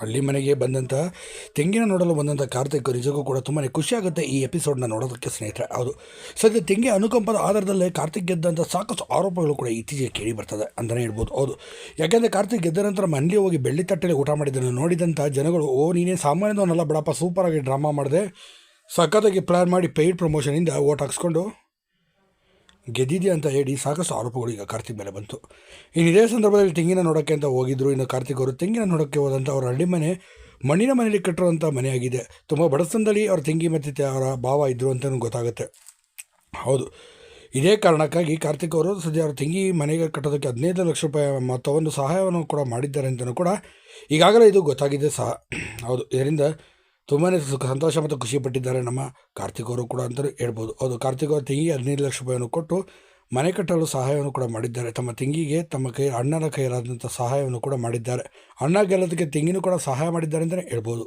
ಹಳ್ಳಿ ಮನೆಗೆ ಬಂದಂಥ, ತೆಂಗಿನ ನೋಡಲು ಬಂದಂಥ ಕಾರ್ತಿಕ್ ನಿಜಕ್ಕೂ ಕೂಡ ತುಂಬಾ ಖುಷಿಯಾಗುತ್ತೆ ಈ ಎಪಿಸೋಡ್ನ ನೋಡೋದಕ್ಕೆ ಸ್ನೇಹಿತರೆ. ಹೌದು. ಸದ್ಯ ತೆಂಗಿ ಅನುಕಂಪದ ಆಧಾರದಲ್ಲೇ ಕಾರ್ತಿಕ್ ಗೆದ್ದಂಥ ಸಾಕಷ್ಟು ಆರೋಪಗಳು ಕೂಡ ಇತ್ತೀಚೆಗೆ ಕೇಳಿ ಬರ್ತದೆ ಅಂತಲೇ ಹೇಳ್ಬೋದು. ಹೌದು. ಯಾಕೆಂದರೆ ಕಾರ್ತಿಕ್ ಗೆದ್ದ ನಂತರ ಮನೆಯಲ್ಲಿ ಹೋಗಿ ಬೆಳ್ಳಿ ತಟ್ಟೆಲಿ ಊಟ ಮಾಡಿದ್ದನ್ನು ನೋಡಿದಂಥ ಜನಗಳು, ಓ, ನೀನೇ ಸಾಮಾನ್ಯದವನ್ನೆಲ್ಲ ಬಿಡಪ್ಪ ಸೂಪರಾಗಿ ಡ್ರಾಮಾ ಮಾಡಿದೆ. ಸಖತ್ತಾಗಿ ಪ್ಲ್ಯಾನ್ ಮಾಡಿ ಪೇಯ್ಡ್ ಪ್ರಮೋಷನಿಂದ ಓಟ್ ಹಾಕ್ಸ್ಕೊಂಡು ಗೆದ್ದಿದೆ ಅಂತ ಹೇಳಿ ಸಾಕಷ್ಟು ಆರೋಪಗಳು ಈಗ ಕಾರ್ತಿಕ್ ಮೇಲೆ ಬಂತು. ಇನ್ನು ಇದೇ ಸಂದರ್ಭದಲ್ಲಿ ತೆಂಗಿನ ನೋಡೋಕ್ಕೆ ಅಂತ ಹೋಗಿದ್ರು. ಇನ್ನು ಕಾರ್ತಿಕ್ ಅವರು ತೆಂಗಿನ ನೋಡೋಕ್ಕೆ ಹೋದಂಥ ಅವರ ಹಳ್ಳಿ ಮನೆ, ಮಣ್ಣಿನ ಮನೆಯಲ್ಲಿ ಕಟ್ಟಿರುವಂಥ ಮನೆಯಾಗಿದೆ. ತುಂಬ ಬಡಸ್ತನದಲ್ಲಿ ಅವ್ರ ತೆಂಗಿ ಮತ್ತು ಅವರ ಭಾವ ಇದ್ದರು ಅಂತಲೂ ಗೊತ್ತಾಗುತ್ತೆ. ಹೌದು. ಇದೇ ಕಾರಣಕ್ಕಾಗಿ ಕಾರ್ತಿಕ್ ಅವರು ಸದ್ಯ ಅವ್ರ ತೆಂಗಿ ಮನೆಗೆ ಕಟ್ಟೋದಕ್ಕೆ ಹದಿನೈದು ಲಕ್ಷ ರೂಪಾಯಿ ಮೊತ್ತವನ್ನು ಸಹಾಯವನ್ನು ಕೂಡ ಮಾಡಿದ್ದಾರೆ ಅಂತಲೂ ಕೂಡ ಈಗಾಗಲೇ ಇದು ಗೊತ್ತಾಗಿದೆ ಸಹ. ಹೌದು. ಇದರಿಂದ ತುಂಬಾ ಸುಖ ಸಂತೋಷ ಮತ್ತು ಖುಷಿ ಪಟ್ಟಿದ್ದಾರೆ ನಮ್ಮ ಕಾರ್ತಿಕ್ ಅವರು ಕೂಡ ಅಂತಲೂ ಹೇಳ್ಬೋದು. ಹೌದು, ಕಾರ್ತಿಕ್ ಅವರು ತಂಗಿಗೆ ಹದಿನೈದು ಲಕ್ಷ ರೂಪಾಯಿಯನ್ನು ಕೊಟ್ಟು ಮನೆ ಕಟ್ಟಲು ಸಹಾಯವನ್ನು ಕೂಡ ಮಾಡಿದ್ದಾರೆ. ತಮ್ಮ ತಂಗಿಗೆ ತಮ್ಮ ಕೈ, ಅಣ್ಣನ ಕೈಯಲ್ಲಾದಂಥ ಸಹಾಯವನ್ನು ಕೂಡ ಮಾಡಿದ್ದಾರೆ. ಅಣ್ಣ ಗೆಲ್ಲೋದಕ್ಕೆ ತಿಂಗಿನೂ ಕೂಡ ಸಹಾಯ ಮಾಡಿದ್ದಾರೆ ಅಂತಲೇ ಹೇಳ್ಬೋದು.